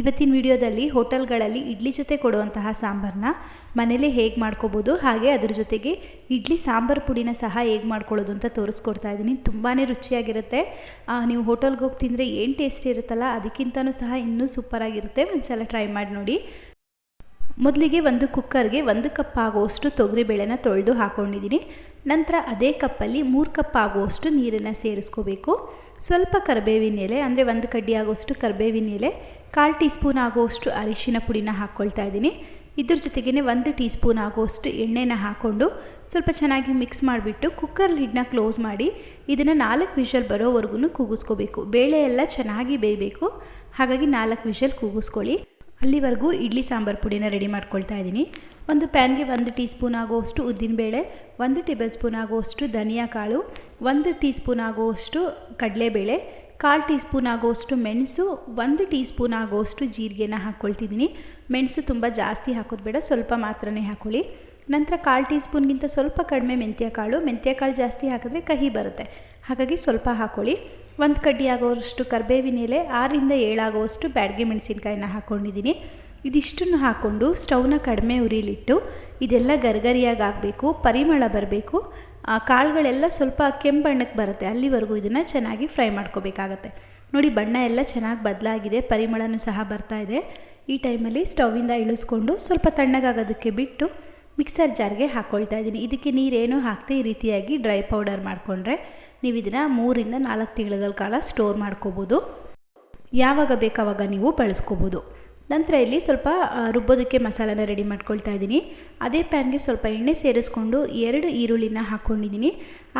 ಇವತ್ತಿನ ವಿಡಿಯೋದಲ್ಲಿ ಹೋಟೆಲ್ಗಳಲ್ಲಿ ಇಡ್ಲಿ ಜೊತೆ ಕೊಡುವಂತಹ ಸಾಂಬಾರನ್ನ ಮನೇಲೇ ಹೇಗೆ ಮಾಡ್ಕೋಬೋದು, ಹಾಗೆ ಅದ್ರ ಜೊತೆಗೆ ಇಡ್ಲಿ ಸಾಂಬಾರು ಪುಡಿನ ಸಹ ಹೇಗೆ ಮಾಡ್ಕೊಳ್ಳೋದು ಅಂತ ತೋರಿಸ್ಕೊಡ್ತಾ ಇದ್ದೀನಿ. ತುಂಬಾ ರುಚಿಯಾಗಿರುತ್ತೆ. ನೀವು ಹೋಟೆಲ್ಗೆ ಹೋಗಿ ತಿಂದರೆ ಏನು ಟೇಸ್ಟ್ ಇರುತ್ತಲ್ಲ ಅದಕ್ಕಿಂತನೂ ಸಹ ಇನ್ನೂ ಸೂಪರಾಗಿರುತ್ತೆ. ಒಂದ್ಸಲ ಟ್ರೈ ಮಾಡಿ ನೋಡಿ. ಮೊದಲಿಗೆ ಒಂದು ಕುಕ್ಕರ್ಗೆ ಒಂದು ಕಪ್ ಆಗುವಷ್ಟು ತೊಗರಿಬೇಳೆನ ತೊಳೆದು ಹಾಕ್ಕೊಂಡಿದ್ದೀನಿ ನಂತರ ಅದೇ ಕಪ್ಪಲ್ಲಿ ಮೂರು ಕಪ್ ಆಗುವಷ್ಟು ನೀರನ್ನು ಸೇರಿಸ್ಕೋಬೇಕು. ಸ್ವಲ್ಪ ಕರಿಬೇವಿನ ಎಲೆ, ಅಂದರೆ ಒಂದು ಕಡ್ಡಿ ಆಗುವಷ್ಟು ಕರಿಬೇವಿನ ಎಲೆ, ಕಾಲು ಟೀ ಸ್ಪೂನ್ ಆಗುವಷ್ಟು ಅರಿಶಿನ ಪುಡಿನ ಹಾಕ್ಕೊಳ್ತಾ ಇದ್ದೀನಿ. ಇದ್ರ ಜೊತೆಗೇ ಒಂದು ಟೀ ಸ್ಪೂನ್ ಆಗುವಷ್ಟು ಎಣ್ಣೆನ ಹಾಕ್ಕೊಂಡು ಸ್ವಲ್ಪ ಚೆನ್ನಾಗಿ ಮಿಕ್ಸ್ ಮಾಡಿಬಿಟ್ಟು ಕುಕ್ಕರ್ ಲಿಡ್ನ ಕ್ಲೋಸ್ ಮಾಡಿ ಇದನ್ನು ನಾಲ್ಕು ವಿಷಲ್ ಬರೋವರೆಗೂ ಕೂಗಿಸ್ಕೋಬೇಕು. ಬೇಳೆ ಎಲ್ಲ ಚೆನ್ನಾಗಿ ಬೇಯಬೇಕು. ಹಾಗಾಗಿ ನಾಲ್ಕು ವಿಷಲ್ ಕೂಗಿಸ್ಕೊಳ್ಳಿ. ಅಲ್ಲಿವರೆಗೂ ಇಡ್ಲಿ ಸಾಂಬಾರು ಪುಡಿನ ರೆಡಿ ಮಾಡ್ಕೊಳ್ತಾ ಇದ್ದೀನಿ. ಒಂದು ಪ್ಯಾನ್ಗೆ ಒಂದು ಟೀ ಸ್ಪೂನ್ ಆಗುವಷ್ಟು ಉದ್ದಿನಬೇಳೆ ಒಂದು ಟೇಬಲ್ ಸ್ಪೂನ್ ಆಗುವಷ್ಟು ಧನಿಯಾ ಕಾಳು, ಒಂದು ಟೀ ಸ್ಪೂನ್ ಆಗುವಷ್ಟು ಕಡಲೆಬೇಳೆ, ಕಾಲು ಟೀ ಸ್ಪೂನ್ ಆಗುವಷ್ಟು ಮೆಣಸು, ಒಂದು ಟೀ ಸ್ಪೂನ್ ಆಗುವಷ್ಟು ಜೀರಿಗೆನ ಹಾಕ್ಕೊಳ್ತಿದ್ದೀನಿ. ಮೆಣಸು ತುಂಬ ಜಾಸ್ತಿ ಹಾಕೋದು ಬೇಡ, ಸ್ವಲ್ಪ ಮಾತ್ರನೇ ಹಾಕ್ಕೊಳ್ಳಿ ನಂತರ ಕಾಲು ಟೀ ಸ್ಪೂನ್ಗಿಂತ ಸ್ವಲ್ಪ ಕಡಿಮೆ ಮೆಂತ್ಯ ಕಾಳು ಮೆಂತ್ಯ ಕಾಳು ಜಾಸ್ತಿ ಹಾಕಿದ್ರೆ ಕಹಿ ಬರುತ್ತೆ. ಹಾಗಾಗಿ ಸ್ವಲ್ಪ ಹಾಕ್ಕೊಳ್ಳಿ ಒಂದು ಕಡ್ಡಿ ಆಗೋವಷ್ಟು ಕರ್ಬೇವಿನ ಎಲೆ, ಆರಿಂದ ಏಳಾಗೋವಷ್ಟು ಬ್ಯಾಡ್ಗೆ ಮೆಣಸಿನ್ಕಾಯಿನ ಹಾಕ್ಕೊಂಡಿದ್ದೀನಿ ಇದಿಷ್ಟನ್ನು ಹಾಕ್ಕೊಂಡು ಸ್ಟವ್ನ ಕಡಿಮೆ ಉರಿಲಿಟ್ಟು ಇದೆಲ್ಲ ಗರ್ಗರಿಯಾಗಿ ಆಗಬೇಕು ಪರಿಮಳ ಬರಬೇಕು. ಆ ಕಾಳುಗಳೆಲ್ಲ ಸ್ವಲ್ಪ ಕೆಂಪಣ್ಣಕ್ಕೆ ಬರುತ್ತೆ, ಅಲ್ಲಿವರೆಗೂ ಇದನ್ನು ಚೆನ್ನಾಗಿ ಫ್ರೈ ಮಾಡ್ಕೋಬೇಕಾಗತ್ತೆ. ನೋಡಿ, ಬಣ್ಣ ಎಲ್ಲ ಚೆನ್ನಾಗಿ ಬದಲಾಗಿದೆ, ಪರಿಮಳನೂ ಸಹ ಬರ್ತಾ ಇದೆ. ಈ ಟೈಮಲ್ಲಿ ಸ್ಟವ್ವಿಂದ ಇಳಿಸ್ಕೊಂಡು ಸ್ವಲ್ಪ ತಣ್ಣಗಾಗೋದಕ್ಕೆ ಬಿಟ್ಟು ಮಿಕ್ಸರ್ ಜಾರ್ಗೆ ಹಾಕ್ಕೊಳ್ತಾ ಇದ್ದೀನಿ. ಇದಕ್ಕೆ ನೀರೇನು ಹಾಕದೆ ಈ ರೀತಿಯಾಗಿ ಡ್ರೈ ಪೌಡರ್ ಮಾಡಿಕೊಂಡ್ರೆ ನೀವು ಇದನ್ನು ಮೂರಿಂದ ನಾಲ್ಕು ತಿಂಗಳ ಕಾಲ ಸ್ಟೋರ್ ಮಾಡ್ಕೋಬೋದು. ಯಾವಾಗ ಬೇಕಾವಾಗ ನೀವು ಬಳಸ್ಕೋಬೋದು. ನಂತರ ಇಲ್ಲಿ ಸ್ವಲ್ಪ ರುಬ್ಬೋದಕ್ಕೆ ಮಸಾಲಾನ ರೆಡಿ ಮಾಡ್ಕೊಳ್ತಾ ಇದ್ದೀನಿ. ಅದೇ ಪ್ಯಾನ್ಗೆ ಸ್ವಲ್ಪ ಎಣ್ಣೆ ಸೇರಿಸ್ಕೊಂಡು ಎರಡು ಈರುಳ್ಳಿನ ಹಾಕ್ಕೊಂಡಿದ್ದೀನಿ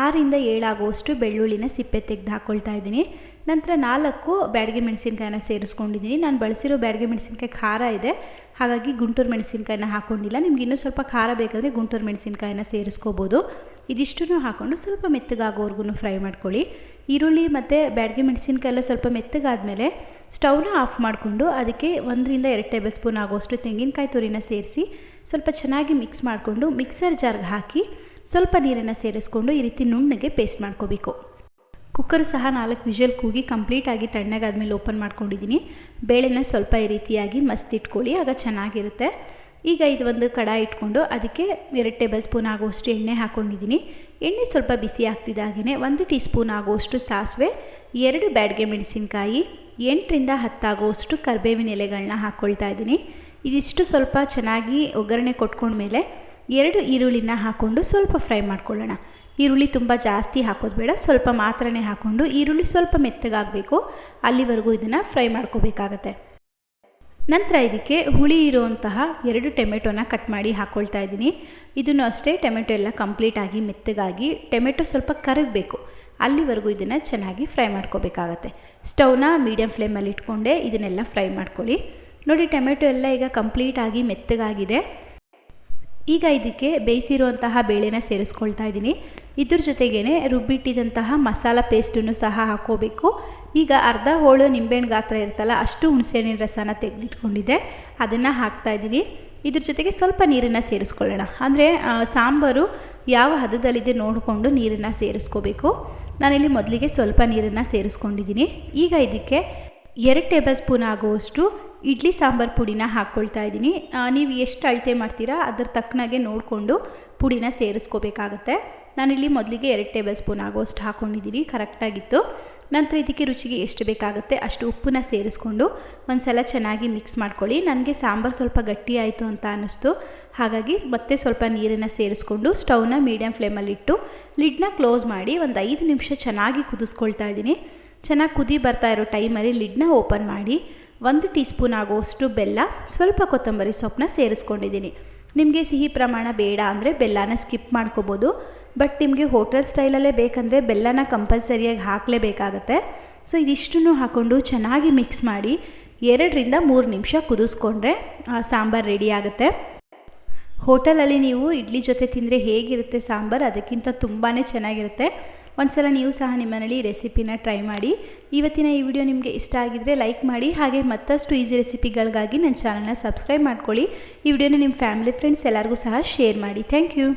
ಆರಿಂದ ಏಳಾಗುವಷ್ಟು ಬೆಳ್ಳುಳ್ಳಿನ ಸಿಪ್ಪೆ ತೆಗೆದು ಹಾಕ್ಕೊಳ್ತಾ ಇದ್ದೀನಿ. ನಂತರ ನಾಲ್ಕು ಬ್ಯಾಡಗೆ ಮೆಣಸಿನ್ಕಾಯಿನ ಸೇರಿಸ್ಕೊಂಡಿದ್ದೀನಿ. ನಾನು ಬಳಸಿರೋ ಬ್ಯಾಡಿಗೆ ಮೆಣಸಿನ್ಕಾಯಿ ಖಾರ ಇದೆ. ಹಾಗಾಗಿ ಗುಂಟೂರು ಮೆಣಸಿನ್ಕಾಯಿನ ಹಾಕ್ಕೊಂಡಿಲ್ಲ ನಿಮ್ಗೆ ಇನ್ನೂ ಸ್ವಲ್ಪ ಖಾರ ಬೇಕಾದರೆ ಗುಂಟೂರು ಮೆಣಸಿನ್ಕಾಯಿನ ಸೇರಿಸ್ಕೋಬೋದು. ಇದಿಷ್ಟನ್ನು ಹಾಕ್ಕೊಂಡು ಸ್ವಲ್ಪ ಮೆತ್ತಗಾಗೋವರೆಗೂ ಫ್ರೈ ಮಾಡ್ಕೊಳ್ಳಿ. ಈರುಳ್ಳಿ ಮತ್ತು ಬ್ಯಾಡಗೆ ಮೆಣಸಿನ್ಕಾಯಿ ಎಲ್ಲ ಸ್ವಲ್ಪ ಮೆತ್ತಗಾದಮೇಲೆ ಸ್ಟವ್ನ ಆಫ್ ಮಾಡಿಕೊಂಡು ಅದಕ್ಕೆ ಒಂದರಿಂದ ಎರಡು ಟೇಬಲ್ ಸ್ಪೂನ್ ಆಗೋಷ್ಟು ತೆಂಗಿನಕಾಯಿ ತುರಿನ ಸೇರಿಸಿ ಸ್ವಲ್ಪ ಚೆನ್ನಾಗಿ ಮಿಕ್ಸ್ ಮಾಡಿಕೊಂಡು ಮಿಕ್ಸರ್ ಜಾರ್ಗೆ ಹಾಕಿ ಸ್ವಲ್ಪ ನೀರನ್ನು ಸೇರಿಸ್ಕೊಂಡು ಈ ರೀತಿ ನುಣ್ಣಗೆ ಪೇಸ್ಟ್ ಮಾಡ್ಕೋಬೇಕು. ಕುಕ್ಕರ್ ಸಹ ನಾಲ್ಕು ವಿಷಲ್ ಕೂಗಿ ಕಂಪ್ಲೀಟಾಗಿ ತಣ್ಣಗಾದ್ಮೇಲೆ ಓಪನ್ ಮಾಡ್ಕೊಂಡಿದ್ದೀನಿ. ಬೇಳೆನ ಸ್ವಲ್ಪ ಈ ರೀತಿಯಾಗಿ ಮಸ್ತಿಟ್ಕೊಳ್ಳಿ ಆಗ ಚೆನ್ನಾಗಿರುತ್ತೆ. ಈಗ ಇದು ಒಂದು ಕಡಾಯಿ ಇಟ್ಕೊಂಡು ಅದಕ್ಕೆ ಎರಡು ಟೇಬಲ್ ಸ್ಪೂನ್ ಆಗುವಷ್ಟು ಎಣ್ಣೆ ಹಾಕ್ಕೊಂಡಿದ್ದೀನಿ ಎಣ್ಣೆ ಸ್ವಲ್ಪ ಬಿಸಿ ಆಗ್ತಿದ್ದಾಗೇ ಒಂದು ಟೀ ಸ್ಪೂನ್ ಆಗುವಷ್ಟು ಸಾಸಿವೆ, ಎರಡು ಬ್ಯಾಡ್ಗೆ ಮೆಣಸಿನ್ಕಾಯಿ, ಎಂಟರಿಂದ ಹತ್ತಾಗುವಷ್ಟು ಕರಿಬೇವಿನ ಎಲೆಗಳನ್ನ ಹಾಕ್ಕೊಳ್ತಾ ಇದ್ದೀನಿ. ಇದಿಷ್ಟು ಸ್ವಲ್ಪ ಚೆನ್ನಾಗಿ ಒಗ್ಗರಣೆ ಕೊಟ್ಕೊಂಡ್ಮೇಲೆ ಎರಡು ಈರುಳ್ಳಿನ ಹಾಕ್ಕೊಂಡು ಸ್ವಲ್ಪ ಫ್ರೈ ಮಾಡ್ಕೊಳ್ಳೋಣ. ಈರುಳ್ಳಿ ತುಂಬ ಜಾಸ್ತಿ ಹಾಕೋದು ಬೇಡ, ಸ್ವಲ್ಪ ಮಾತ್ರನೇ ಹಾಕ್ಕೊಂಡು ಈರುಳ್ಳಿ ಸ್ವಲ್ಪ ಮೆತ್ತಗಾಗಬೇಕು. ಅಲ್ಲಿವರೆಗೂ ಇದನ್ನು ಫ್ರೈ ಮಾಡ್ಕೋಬೇಕಾಗತ್ತೆ. ನಂತರ ಇದಕ್ಕೆ ಹುಳಿ ಇರುವಂತಹ ಎರಡು ಟೊಮೆಟೊನ ಕಟ್ ಮಾಡಿ ಹಾಕ್ಕೊಳ್ತಾ ಇದ್ದೀನಿ. ಇದನ್ನು ಅಷ್ಟೇ ಟೊಮೆಟೊ ಎಲ್ಲ ಕಂಪ್ಲೀಟಾಗಿ ಮೆತ್ತಗಾಗಿ ಟೊಮೆಟೊ ಸ್ವಲ್ಪ ಕರಗಬೇಕು. ಅಲ್ಲಿವರೆಗೂ ಇದನ್ನು ಚೆನ್ನಾಗಿ ಫ್ರೈ ಮಾಡ್ಕೋಬೇಕಾಗತ್ತೆ. ಸ್ಟವ್ನ ಮೀಡಿಯಮ್ ಫ್ಲೇಮಲ್ಲಿ ಇಟ್ಕೊಂಡೆ ಇದನ್ನೆಲ್ಲ ಫ್ರೈ ಮಾಡ್ಕೊಳ್ಳಿ. ನೋಡಿ ಟೊಮೆಟೊ ಎಲ್ಲ ಈಗ ಕಂಪ್ಲೀಟಾಗಿ ಮೆತ್ತಗಾಗಿದೆ. ಈಗ ಇದಕ್ಕೆ ಬೇಯಿಸಿರುವಂತಹ ಬೇಳೆನ ಸೇರಿಸ್ಕೊಳ್ತಾ ಇದ್ದೀನಿ. ಇದ್ರ ಜೊತೆಗೇ ರುಬ್ಬಿಟ್ಟಿದಂತಹ ಮಸಾಲ ಪೇಸ್ಟನ್ನು ಸಹ ಹಾಕೋಬೇಕು. ಈಗ ಅರ್ಧ ಹೋಳು ನಿಂಬೆಹಣ್ಣು ಗಾತ್ರ ಇರ್ತಲ್ಲ ಅಷ್ಟು ಹುಣಸೆಹಣ್ಣಿನ ರಸನ ತೆಗೆದಿಟ್ಕೊಂಡಿದ್ದೆ. ಅದನ್ನು ಹಾಕ್ತಾ ಇದ್ದೀನಿ. ಇದ್ರ ಜೊತೆಗೆ ಸ್ವಲ್ಪ ನೀರನ್ನು ಸೇರಿಸ್ಕೊಳ್ಳೋಣ. ಅಂದರೆ ಸಾಂಬಾರು ಯಾವ ಹದದಲ್ಲಿದೆ ನೋಡಿಕೊಂಡು ನೀರನ್ನು ಸೇರಿಸ್ಕೋಬೇಕು. ನಾನಿಲ್ಲಿ ಮೊದಲಿಗೆ ಸ್ವಲ್ಪ ನೀರನ್ನು ಸೇರಿಸ್ಕೊಂಡಿದ್ದೀನಿ. ಈಗ ಇದಕ್ಕೆ ಎರಡು ಟೇಬಲ್ ಸ್ಪೂನ್ ಆಗುವಷ್ಟು ಇಡ್ಲಿ ಸಾಂಬಾರು ಪುಡಿನ ಹಾಕ್ಕೊಳ್ತಾ ಇದ್ದೀನಿ. ನೀವು ಎಷ್ಟು ಅಳತೆ ಮಾಡ್ತೀರಾ ಅದ್ರ ತಕ್ಕನಾಗೆ ನೋಡಿಕೊಂಡು ಪುಡಿನ ಸೇರಿಸ್ಕೋಬೇಕಾಗತ್ತೆ. ನಾನಿಲ್ಲಿ ಮೊದಲಿಗೆ ಎರಡು ಟೇಬಲ್ ಸ್ಪೂನ್ ಆಗೋಷ್ಟು ಹಾಕ್ಕೊಂಡಿದ್ದೀನಿ ಕರೆಕ್ಟಾಗಿತ್ತು. ನಂತರ ಇದಕ್ಕೆ ರುಚಿಗೆ ಎಷ್ಟು ಬೇಕಾಗುತ್ತೆ ಅಷ್ಟು ಉಪ್ಪನ್ನ ಸೇರಿಸ್ಕೊಂಡು ಒಂದು ಸಲ ಚೆನ್ನಾಗಿ ಮಿಕ್ಸ್ ಮಾಡ್ಕೊಳ್ಳಿ. ನನಗೆ ಸಾಂಬಾರು ಸ್ವಲ್ಪ ಗಟ್ಟಿ ಆಯಿತು ಅಂತ ಅನ್ನಿಸ್ತು. ಹಾಗಾಗಿ ಮತ್ತೆ ಸ್ವಲ್ಪ ನೀರನ್ನು ಸೇರಿಸ್ಕೊಂಡು ಸ್ಟವ್ನ ಮೀಡಿಯಮ್ ಫ್ಲೇಮಲ್ಲಿಟ್ಟು ಲಿಡ್ನ ಕ್ಲೋಸ್ ಮಾಡಿ ಒಂದು ಐದು ನಿಮಿಷ ಚೆನ್ನಾಗಿ ಕುದಿಸ್ಕೊಳ್ತಾ ಇದ್ದೀನಿ. ಚೆನ್ನಾಗಿ ಕುದಿ ಬರ್ತಾ ಇರೋ ಟೈಮಲ್ಲಿ ಲಿಡ್ನ ಓಪನ್ ಮಾಡಿ ಒಂದು ಟೀ ಸ್ಪೂನ್ ಆಗುವಷ್ಟು ಬೆಲ್ಲ, ಸ್ವಲ್ಪ ಕೊತ್ತಂಬರಿ ಸೊಪ್ಪನ್ನ ಸೇರಿಸ್ಕೊಂಡಿದ್ದೀನಿ. ನಿಮಗೆ ಸಿಹಿ ಪ್ರಮಾಣ ಬೇಡ ಅಂದರೆ ಬೆಲ್ಲನ ಸ್ಕಿಪ್ ಮಾಡ್ಕೋಬೋದು. ಬಟ್ ನಿಮಗೆ ಹೋಟೆಲ್ ಸ್ಟೈಲಲ್ಲೇ ಬೇಕಂದರೆ ಬೆಲ್ಲನ ಕಂಪಲ್ಸರಿಯಾಗಿ ಹಾಕಲೇಬೇಕಾಗತ್ತೆ. ಸೊ ಇದಿಷ್ಟನ್ನು ಹಾಕ್ಕೊಂಡು ಚೆನ್ನಾಗಿ ಮಿಕ್ಸ್ ಮಾಡಿ ಎರಡರಿಂದ ಮೂರು ನಿಮಿಷ ಕುದಿಸ್ಕೊಂಡ್ರೆ ಸಾಂಬಾರು ರೆಡಿ ಆಗುತ್ತೆ. ಹೋಟೆಲಲ್ಲಿ ನೀವು ಇಡ್ಲಿ ಜೊತೆ ತಿಂದರೆ ಹೇಗಿರುತ್ತೆ ಸಾಂಬಾರು? ಅದಕ್ಕಿಂತ ತುಂಬಾ ಚೆನ್ನಾಗಿರುತ್ತೆ. ಒಂದ್ಸಲ ನೀವು ಸಹ ನಿಮ್ಮನೇಲಿ ರೆಸಿಪಿನ ಟ್ರೈ ಮಾಡಿ. ಇವತ್ತಿನ ಈ ವಿಡಿಯೋ ನಿಮಗೆ ಇಷ್ಟ ಆಗಿದ್ದರೆ ಲೈಕ್ ಮಾಡಿ. ಹಾಗೆ ಮತ್ತಷ್ಟು ಈಸಿ ರೆಸಿಪಿಗಳಿಗಾಗಿ ನನ್ನ ಚಾನಲ್ನ ಸಬ್ಸ್ಕ್ರೈಬ್ ಮಾಡ್ಕೊಳ್ಳಿ. ಈ ವಿಡಿಯೋನ ನಿಮ್ಮ ಫ್ಯಾಮಿಲಿ ಫ್ರೆಂಡ್ಸ್ ಎಲ್ಲರಿಗೂ ಸಹ ಶೇರ್ ಮಾಡಿ. Thank you